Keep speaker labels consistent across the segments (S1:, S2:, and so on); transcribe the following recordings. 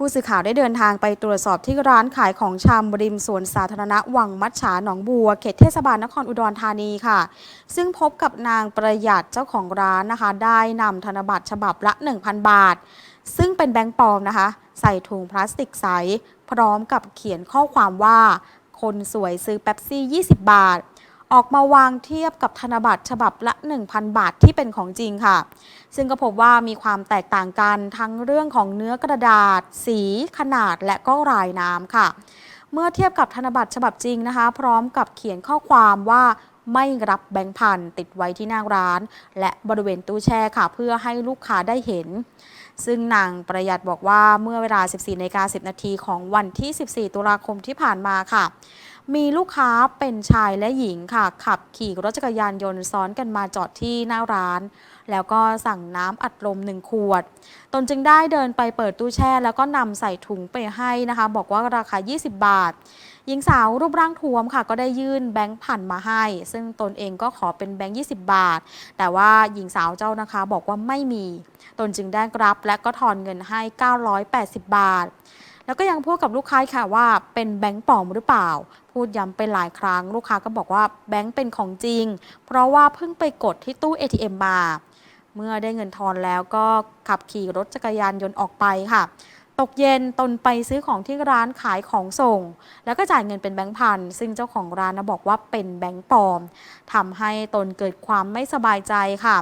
S1: ผู้สื่อข่าวได้เดินทางไปตรวจสอบที่ร้านขายของชำริมสวนสาธารณะวังมัดฉาหนองบัว เขตเทศบาลนครอุดรธานีค่ะ ซึ่งพบกับนางประหยัดเจ้าของร้านนะคะ ได้นำธนบัตรฉบับละ 1,000 บาท ซึ่งเป็นแบงก์ปลอมนะคะ ใส่ถุงพลาสติกใส พร้อมกับเขียนข้อความว่า คนสวยซื้อเป๊ปซี่ 20 บาท ออกมาวางเทียบกับธนบัตรฉบับละ 1,000 บาทที่เป็นของจริงค่ะ ซึ่งก็พบว่ามีความแตกต่างกันทั้งเรื่องของเนื้อกระดาษ สีขนาดและก็ลายน้ำค่ะ เมื่อเทียบกับธนบัตรฉบับจริงนะคะ พร้อมกับเขียนข้อความว่าไม่รับแบงค์พันติดไว้ที่หน้าร้าน และบริเวณตู้แช่ค่ะ เพื่อให้ลูกค้าได้เห็น ซึ่งนางประหยัดบอกว่าเมื่อเวลา 14นาฬิกา10 นาทีของวันที่ 14 ตุลาคมที่ผ่านมาค่ะ มีลูกค้าเป็นชายและหญิงค่ะ ขับขี่รถจักรยานยนต์ซ้อนกันมาจอดที่หน้าร้าน แล้วก็สั่งน้ำอัดลมหนึ่งขวด ตนจึงได้เดินไปเปิดตู้แช่ แล้วก็นำใส่ถุงไปให้นะคะ บอกว่าราคา 20 บาท หญิงสาวรูปร่างท้วมค่ะ ก็ได้ยื่นแบงค์พันมาให้ ซึ่งตนเองก็ขอเป็นแบงค์20 บาท แต่ว่าหญิงสาวเจ้านะคะ บอกว่าไม่มี ตนจึงได้รับและก็ทอนเงินให้ 980 บาท แล้วก็ยังพูดกับลูกค้าค่ะว่าเป็นแบงค์ปลอมหรือเปล่า พูดย้ำไปหลายครั้ง ลูกค้าก็บอกว่าแบงค์เป็นของจริง เพราะว่าเพิ่งไปกดที่ตู้ ATM มา เมื่อได้เงินทอนแล้วก็ขับขี่รถจักรยานยนต์ออกไปค่ะ ตกเย็นตนไปซื้อของที่ร้านขายของส่ง แล้วก็จ่ายเงินเป็นแบงค์พันซึ่งเจ้าของร้านนะบอกว่าเป็นแบงค์ปลอมทำให้ตนเกิดความไม่สบายใจค่ะ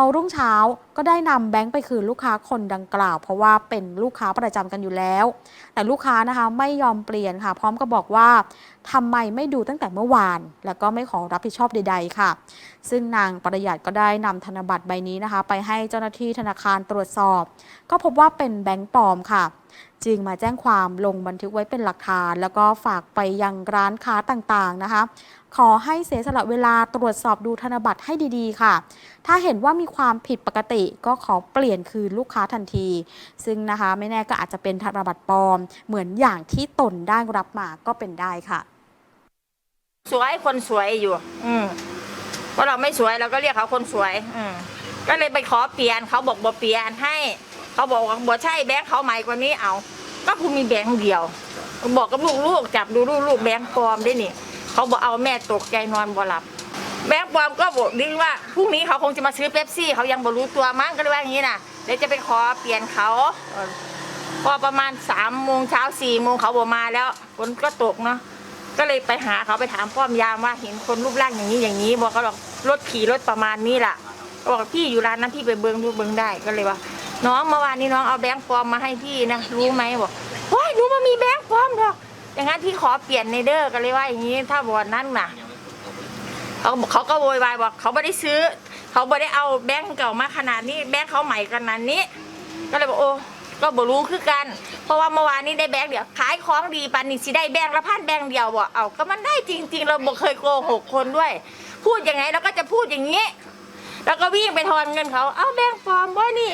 S1: อรุ่งเช้าก็ได้นำแบงค์ไปคืนลูกค้าคนดังกล่าว เพราะว่าเป็นลูกค้าประจำกันอยู่แล้ว แต่ลูกค้านะคะไม่ยอมเปลี่ยนค่ะ พร้อมกับบอกว่าทำไมไม่ดูตั้งแต่เมื่อวาน แล้วก็ไม่ขอรับผิดชอบใด ๆ ค่ะ ซึ่งนางประหยัดก็ได้นำธนบัตรใบนี้นะคะ ไปให้เจ้าหน้าที่ธนาคารตรวจสอบ ก็พบว่าเป็นแบงค์ปลอมค่ะ จึงมาแจ้งความลงบันทึกไว้เป็นหลักฐาน แล้วก็ฝากไปยังร้านค้าต่างๆนะคะ ขอให้เสียสละเวลาตรวจสอบดูธนบัตรให้ดีๆ ค่ะ ถ้าเห็นว่ามีความผิดปกติก็ขอเปลี่ยนคืนลูกค้าทันที ซึ่งนะคะไม่แน่ก็อาจจะเป็นธนบัตรปลอม เหมือนอย่างที่ตนได้รับมาก็เป็นได้ค่ะ
S2: สวยคนสวยอยู่ อืมเพราะเราไม่สวยเราก็เรียกเขาคนสวย อืมก็เลยไปขอเปลี่ยนเขาบอกบ่เปลี่ยนให้ เขาบอกว่าบ่ใช่แบงค์เขาใหม่กว่านี้เอา ก็คุณมีแบงค์เดียว บอกกับลูกลูกจับดูลูกลูกแบงค์ปลอมได้นี่เขาบอกเอาแม่ตกใจนอนบ่หลับ แบงค์ปลอมก็บอกดีว่าพรุ่งนี้เขาคงจะมาซื้อเป๊ปซี่เขายังบ่รู้ตัวมั้งก็เลยว่าอย่างนี้นะเดี๋ยวจะไปขอเปลี่ยนเขาพอประมาณสามโมงเช้าสี่โมงเขาบอกมาแล้วฝนก็ตกเนาะก็เลยไปหาเขาไปถามป้อมยามว่าเห็นคนรูปร่างอย่างนี้อย่างนี้บอกเขาบอกรถขี่รถประมาณนี้แหละบอกพี่อยู่ร้านนั้นพี่ไปเบิ้งดูเบิ้งได้ก็เลยว่า น้องเมื่อวานนี้น้องเอาแบงค์ปลอมมาให้พี่นะรู้ไหมบอกว้ายหนูมามีแบงค์ปลอมหรอกอย่างนั้นพี่ขอเปลี่ยนในเด้อก็เลยว่าอย่างนี้ ถ้าวันนั้นน่ะเขาเขาก็โวยวายบอกเขาไม่ได้ซื้อ เขาไม่ได้เอาแบงค์เก่ามาขนาดนี้แบงค์เขาใหม่ขนาดนี้ ก็เลยบอกโอ้ก็บ่รู้คือกัน เพราะว่าเมื่อวานนี้ได้แบงค์เดียวขายของดีปันนี่สิได้แบงค์ละพันแบงค์เดียวบ่เอาก็มันได้จริง ๆ เราบ่เคยโกหกคนด้วย พูดยังไงเราก็จะพูดอย่างนี้ แล้วก็วิ่งไปทอนเงินเขา เอาแบงค์ปลอมบ่นี่